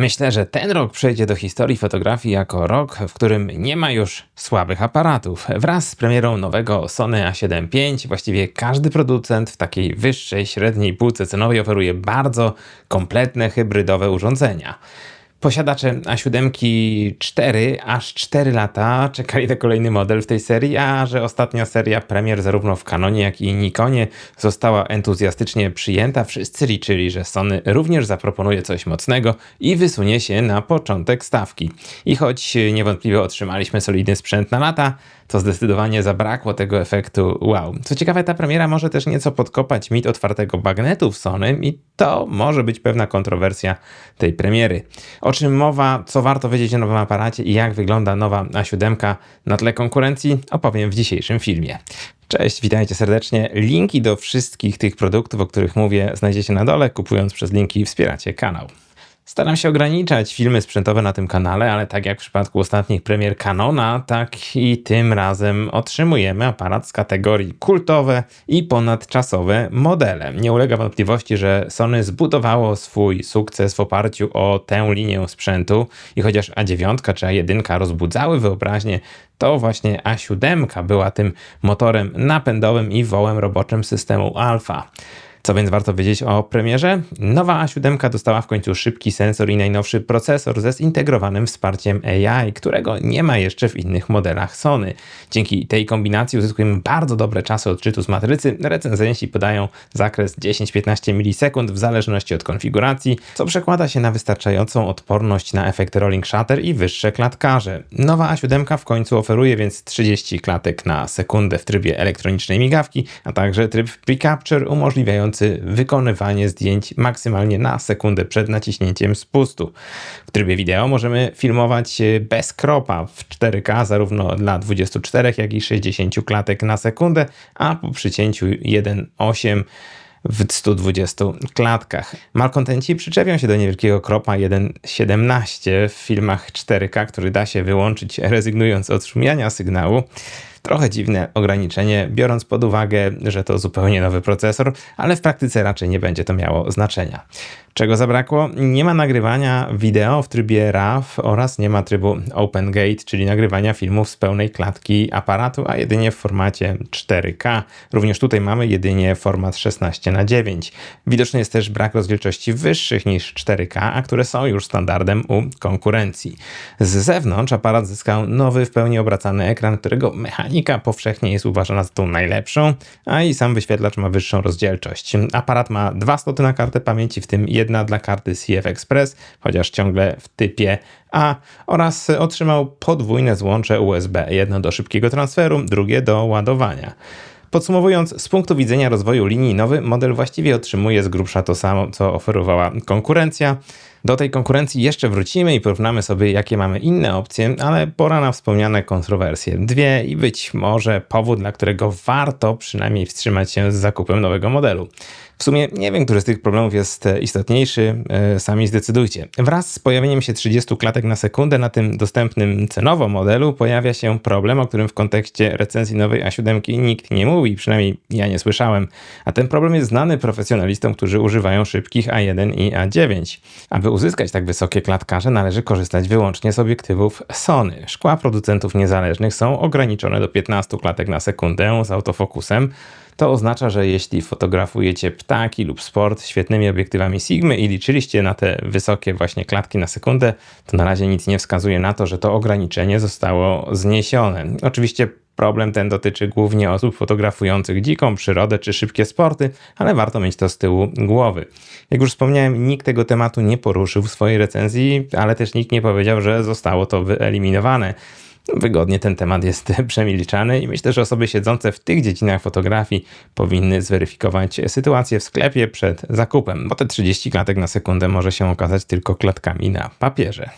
Myślę, że ten rok przejdzie do historii fotografii jako rok, w którym nie ma już słabych aparatów. Wraz z premierą nowego Sony A7 V właściwie każdy producent w takiej wyższej, średniej półce cenowej oferuje bardzo kompletne hybrydowe urządzenia. Posiadacze A7 4 aż 4 lata czekali na kolejny model w tej serii, a że ostatnia seria premier zarówno w Canonie, jak i Nikonie została entuzjastycznie przyjęta, wszyscy liczyli, że Sony również zaproponuje coś mocnego i wysunie się na początek stawki. I choć niewątpliwie otrzymaliśmy solidny sprzęt na lata, to zdecydowanie zabrakło tego efektu wow. Co ciekawe, ta premiera może też nieco podkopać mit otwartego bagnetu w Sony i to może być pewna kontrowersja tej premiery. O czym mowa, co warto wiedzieć o nowym aparacie i jak wygląda nowa A7 na tle konkurencji, opowiem w dzisiejszym filmie. Cześć, witajcie serdecznie. Linki do wszystkich tych produktów, o których mówię, znajdziecie na dole. Kupując przez linki wspieracie kanał. Staram się ograniczać filmy sprzętowe na tym kanale, ale tak jak w przypadku ostatnich premier Canona, tak i tym razem otrzymujemy aparat z kategorii kultowe i ponadczasowe modele. Nie ulega wątpliwości, że Sony zbudowało swój sukces w oparciu o tę linię sprzętu i chociaż A9 czy A1 rozbudzały wyobraźnię, to właśnie A7 była tym motorem napędowym i wołem roboczym systemu Alpha. Co więc warto wiedzieć o premierze? Nowa A7 dostała w końcu szybki sensor i najnowszy procesor ze zintegrowanym wsparciem AI, którego nie ma jeszcze w innych modelach Sony. Dzięki tej kombinacji uzyskujemy bardzo dobre czasy odczytu z matrycy. Recenzenci podają zakres 10-15 milisekund w zależności od konfiguracji, co przekłada się na wystarczającą odporność na efekt rolling shutter i wyższe klatkarze. Nowa A7 w końcu oferuje więc 30 klatek na sekundę w trybie elektronicznej migawki, a także tryb pre-capture umożliwiający wykonywanie zdjęć maksymalnie na sekundę przed naciśnięciem spustu. W trybie wideo możemy filmować e, bez kropa w 4K zarówno dla 24 jak i 60 klatek na sekundę, a po przycięciu 1.8 w 120 klatkach. Malkontenci przyczepią się do niewielkiego kropa 1.17 w filmach 4K, który da się wyłączyć rezygnując od szumiania sygnału. Trochę dziwne ograniczenie, biorąc pod uwagę, że to zupełnie nowy procesor, ale w praktyce raczej nie będzie to miało znaczenia. Czego zabrakło? Nie ma nagrywania wideo w trybie RAW oraz nie ma trybu Open Gate, czyli nagrywania filmów z pełnej klatki aparatu, a jedynie w formacie 4K. Również tutaj mamy jedynie format 16 na 9. Widoczny jest też brak rozdzielczości wyższych niż 4K, a które są już standardem u konkurencji. Z zewnątrz aparat zyskał nowy, w pełni obracany ekran, którego powszechnie jest uważana za tą najlepszą, a i sam wyświetlacz ma wyższą rozdzielczość. Aparat ma dwa sloty na kartę pamięci, w tym jedna dla karty CF Express, chociaż ciągle w typie A, oraz otrzymał podwójne złącze USB, jedno do szybkiego transferu, drugie do ładowania. Podsumowując, z punktu widzenia rozwoju linii nowy model właściwie otrzymuje z grubsza to samo, co oferowała konkurencja. Do tej konkurencji jeszcze wrócimy i porównamy sobie, jakie mamy inne opcje, ale pora na wspomniane kontrowersje. Dwie i być może powód, dla którego warto przynajmniej wstrzymać się z zakupem nowego modelu. W sumie nie wiem, który z tych problemów jest e, istotniejszy, e, sami zdecydujcie. Wraz z pojawieniem się 30 klatek na sekundę na tym dostępnym cenowo modelu pojawia się problem, o którym w kontekście recenzji nowej A7 nikt nie mówi, przynajmniej ja nie słyszałem. A ten problem jest znany profesjonalistom, którzy używają szybkich A1 i A9. Aby uzyskać tak wysokie klatkarze należy korzystać wyłącznie z obiektywów Sony. Szkła producentów niezależnych są ograniczone do 15 klatek na sekundę z autofokusem, to oznacza, że jeśli fotografujecie ptaki lub sport świetnymi obiektywami Sigmy i liczyliście na te wysokie właśnie klatki na sekundę, to na razie nic nie wskazuje na to, że to ograniczenie zostało zniesione. Oczywiście Problem ten dotyczy głównie osób fotografujących dziką przyrodę czy szybkie sporty, ale warto mieć to z tyłu głowy. Jak już wspomniałem, nikt tego tematu nie poruszył w swojej recenzji, ale też nikt nie powiedział, że zostało to wyeliminowane wygodnie ten temat jest przemilczany i myślę, że osoby siedzące w tych dziedzinach fotografii powinny zweryfikować sytuację w sklepie przed zakupem, bo te 30 klatek na sekundę może się okazać tylko klatkami na papierze.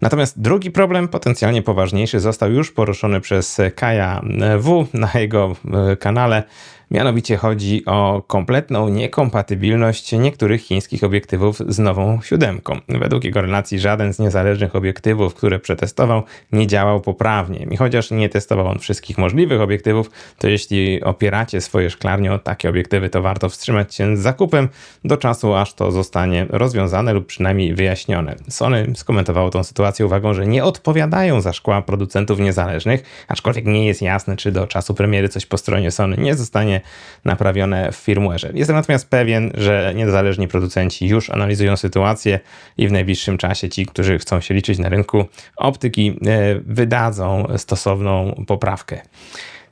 Natomiast drugi problem, potencjalnie poważniejszy, został już poruszony przez Kaja W na jego e, kanale. Mianowicie chodzi o kompletną niekompatybilność niektórych chińskich obiektywów z nową siódemką. Według jego relacji żaden z niezależnych obiektywów, które przetestował, nie działał poprawnie. I chociaż nie testował on wszystkich możliwych obiektywów, to jeśli opieracie swoje szklarnie o takie obiektywy, to warto wstrzymać się z zakupem do czasu, aż to zostanie rozwiązane lub przynajmniej wyjaśnione. Sony skomentowało tą sytuację uwagą, że nie odpowiadają za szkła producentów niezależnych, aczkolwiek nie jest jasne, czy do czasu premiery coś po stronie Sony nie zostanie naprawione w firmware'ze. Jestem natomiast pewien, że niezależni producenci już analizują sytuację i w najbliższym czasie ci, którzy chcą się liczyć na rynku optyki, e, wydadzą stosowną poprawkę.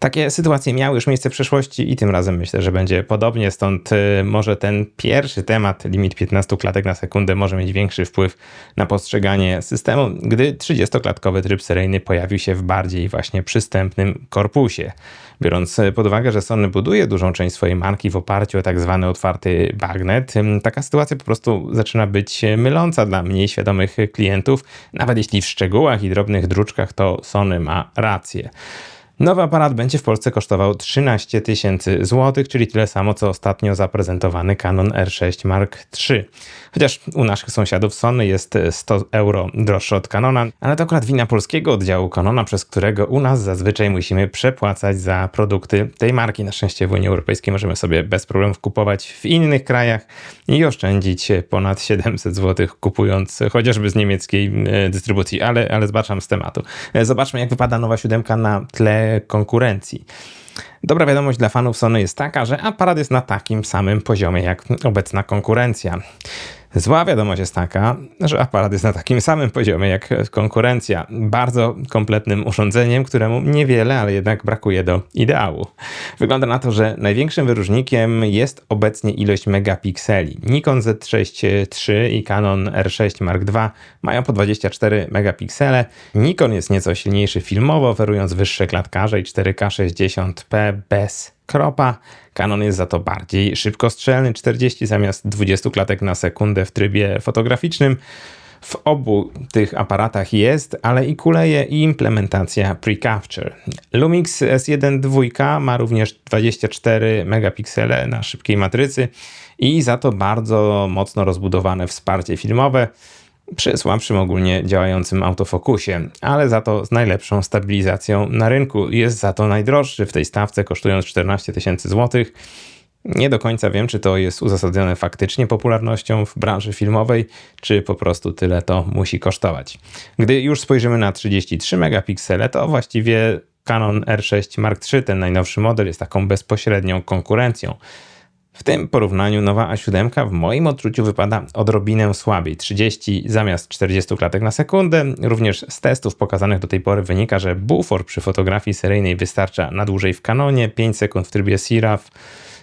Takie sytuacje miały już miejsce w przeszłości i tym razem myślę, że będzie podobnie, stąd y, może ten pierwszy temat, limit 15 klatek na sekundę, może mieć większy wpływ na postrzeganie systemu, gdy 30-klatkowy tryb seryjny pojawił się w bardziej właśnie przystępnym korpusie. Biorąc pod uwagę, że Sony buduje dużą część swojej marki w oparciu o tak zwany otwarty bagnet, taka sytuacja po prostu zaczyna być myląca dla mniej świadomych klientów, nawet jeśli w szczegółach i drobnych druczkach to Sony ma rację. Nowy aparat będzie w Polsce kosztował 13 tysięcy złotych, czyli tyle samo co ostatnio zaprezentowany Canon R6 Mark III. Chociaż u naszych sąsiadów Sony jest 100 euro droższy od Canona, ale to akurat wina polskiego oddziału Canona, przez którego u nas zazwyczaj musimy przepłacać za produkty tej marki. Na szczęście w Unii Europejskiej możemy sobie bez problemów kupować w innych krajach i oszczędzić ponad 700 zł kupując chociażby z niemieckiej e, dystrybucji, ale, ale zbaczam z tematu. E, zobaczmy jak wypada nowa siódemka na tle konkurencji. Dobra wiadomość dla fanów Sony jest taka, że aparat jest na takim samym poziomie jak obecna konkurencja. Zła wiadomość jest taka, że aparat jest na takim samym poziomie jak konkurencja. Bardzo kompletnym urządzeniem, któremu niewiele, ale jednak brakuje do ideału. Wygląda na to, że największym wyróżnikiem jest obecnie ilość megapikseli. Nikon Z6 III i Canon R6 Mark II mają po 24 megapiksele. Nikon jest nieco silniejszy filmowo, oferując wyższe klatkarze i 4K 60p bez kropa. Canon jest za to bardziej szybkostrzelny, 40 zamiast 20 klatek na sekundę w trybie fotograficznym. W obu tych aparatach jest, ale i kuleje i implementacja pre-capture. Lumix S1 2 ma również 24 megapiksele na szybkiej matrycy i za to bardzo mocno rozbudowane wsparcie filmowe przy słabszym ogólnie działającym autofokusie, ale za to z najlepszą stabilizacją na rynku. Jest za to najdroższy w tej stawce, kosztując 14 tysięcy złotych. Nie do końca wiem, czy to jest uzasadnione faktycznie popularnością w branży filmowej, czy po prostu tyle to musi kosztować. Gdy już spojrzymy na 33 megapiksele, to właściwie Canon R6 Mark III, ten najnowszy model, jest taką bezpośrednią konkurencją. W tym porównaniu nowa A7 w moim odczuciu wypada odrobinę słabiej, 30 zamiast 40 klatek na sekundę. Również z testów pokazanych do tej pory wynika, że bufor przy fotografii seryjnej wystarcza na dłużej w kanonie, 5 sekund w trybie SIRAF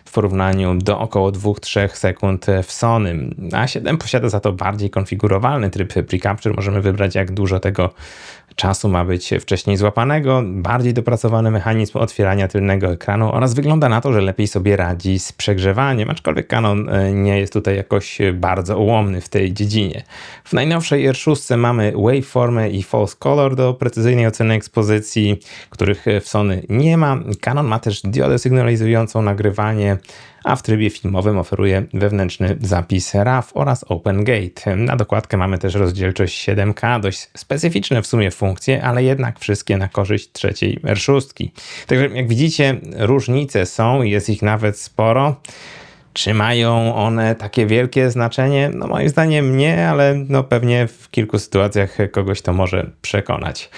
w porównaniu do około 2-3 sekund w Sony. A7 posiada za to bardziej konfigurowalny tryb pre-capture. Możemy wybrać jak dużo tego czasu ma być wcześniej złapanego, bardziej dopracowany mechanizm otwierania tylnego ekranu oraz wygląda na to, że lepiej sobie radzi z przegrzewaniem, aczkolwiek Canon e, nie jest tutaj jakoś bardzo ułomny w tej dziedzinie. W najnowszej R6 mamy waveformy i false color do precyzyjnej oceny ekspozycji, których w Sony nie ma. Canon ma też diodę sygnalizującą nagrywanie a w trybie filmowym oferuje wewnętrzny zapis RAW oraz OpenGate. Na dokładkę mamy też rozdzielczość 7K, dość specyficzne w sumie funkcje, ale jednak wszystkie na korzyść trzeciej R6. Także jak widzicie, różnice są, jest ich nawet sporo. Czy mają one takie wielkie znaczenie? No moim zdaniem nie, ale no pewnie w kilku sytuacjach kogoś to może przekonać.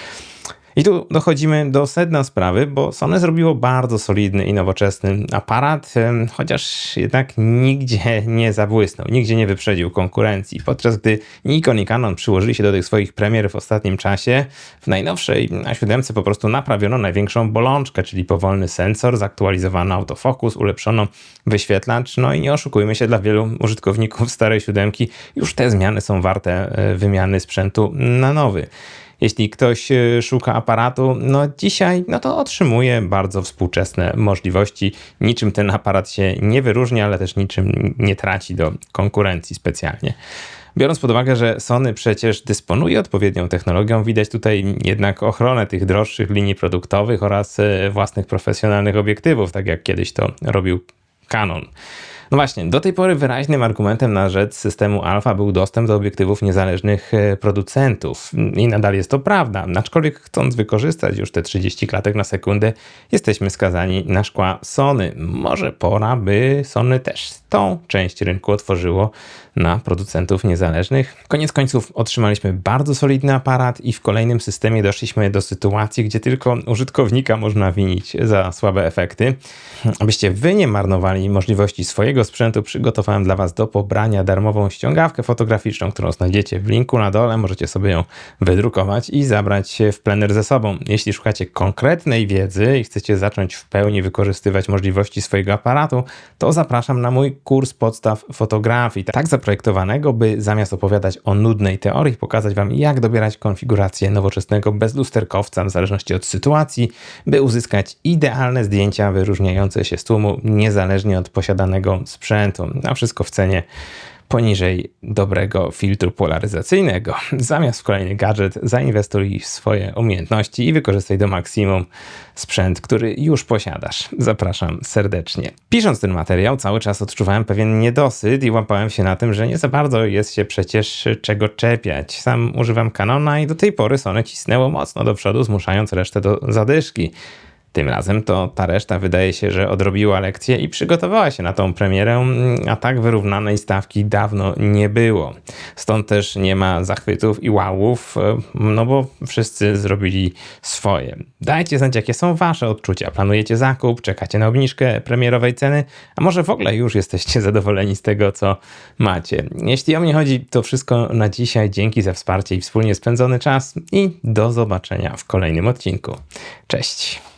I tu dochodzimy do sedna sprawy, bo Sony zrobiło bardzo solidny i nowoczesny aparat, chociaż jednak nigdzie nie zabłysnął, nigdzie nie wyprzedził konkurencji. Podczas gdy Nikon i Canon przyłożyli się do tych swoich premier w ostatnim czasie, w najnowszej A7 po prostu naprawiono największą bolączkę, czyli powolny sensor, zaktualizowano autofokus, ulepszono wyświetlacz, no i nie oszukujmy się, dla wielu użytkowników starej siódemki już te zmiany są warte e, wymiany sprzętu na nowy. Jeśli ktoś e, szuka aparatu, no dzisiaj, no to otrzymuje bardzo współczesne możliwości. Niczym ten aparat się nie wyróżnia, ale też niczym nie traci do konkurencji specjalnie. Biorąc pod uwagę, że Sony przecież dysponuje odpowiednią technologią, widać tutaj jednak ochronę tych droższych linii produktowych oraz e, własnych profesjonalnych obiektywów, tak jak kiedyś to robił Canon. No właśnie, do tej pory wyraźnym argumentem na rzecz systemu Alpha był dostęp do obiektywów niezależnych e, producentów. I nadal jest to prawda, aczkolwiek chcąc wykorzystać już te 30 klatek na sekundę, jesteśmy skazani na szkła Sony. Może pora, by Sony też tą część rynku otworzyło na producentów niezależnych. Koniec końców otrzymaliśmy bardzo solidny aparat i w kolejnym systemie doszliśmy do sytuacji, gdzie tylko użytkownika można winić za słabe efekty. Abyście wy nie marnowali możliwości swojego sprzętu, przygotowałem dla was do pobrania darmową ściągawkę fotograficzną, którą znajdziecie w linku na dole. Możecie sobie ją wydrukować i zabrać w plener ze sobą. Jeśli szukacie konkretnej wiedzy i chcecie zacząć w pełni wykorzystywać możliwości swojego aparatu, to zapraszam na mój kurs podstaw fotografii. Tak zaprojektowanego, by zamiast opowiadać o nudnej teorii, pokazać Wam, jak dobierać konfigurację nowoczesnego bezlusterkowca w zależności od sytuacji, by uzyskać idealne zdjęcia wyróżniające się z tłumu, niezależnie od posiadanego sprzętu. A wszystko w cenie poniżej dobrego filtru polaryzacyjnego. Zamiast w kolejny gadżet zainwestuj w swoje umiejętności i wykorzystaj do maksimum sprzęt, który już posiadasz. Zapraszam serdecznie. Pisząc ten materiał, cały czas odczuwałem pewien niedosyt i łapałem się na tym, że nie za bardzo jest się przecież czego czepiać. Sam używam Canona i do tej pory Sony cisnęło mocno do przodu, zmuszając resztę do zadyszki. Tym razem to ta reszta wydaje się, że odrobiła lekcję i przygotowała się na tą premierę, a tak wyrównanej stawki dawno nie było. Stąd też nie ma zachwytów i wałów, no bo wszyscy zrobili swoje. Dajcie znać, jakie są wasze odczucia. Planujecie zakup, czekacie na obniżkę premierowej ceny, a może w ogóle już jesteście zadowoleni z tego, co macie. Jeśli o mnie chodzi, to wszystko na dzisiaj. Dzięki za wsparcie i wspólnie spędzony czas i do zobaczenia w kolejnym odcinku. Cześć!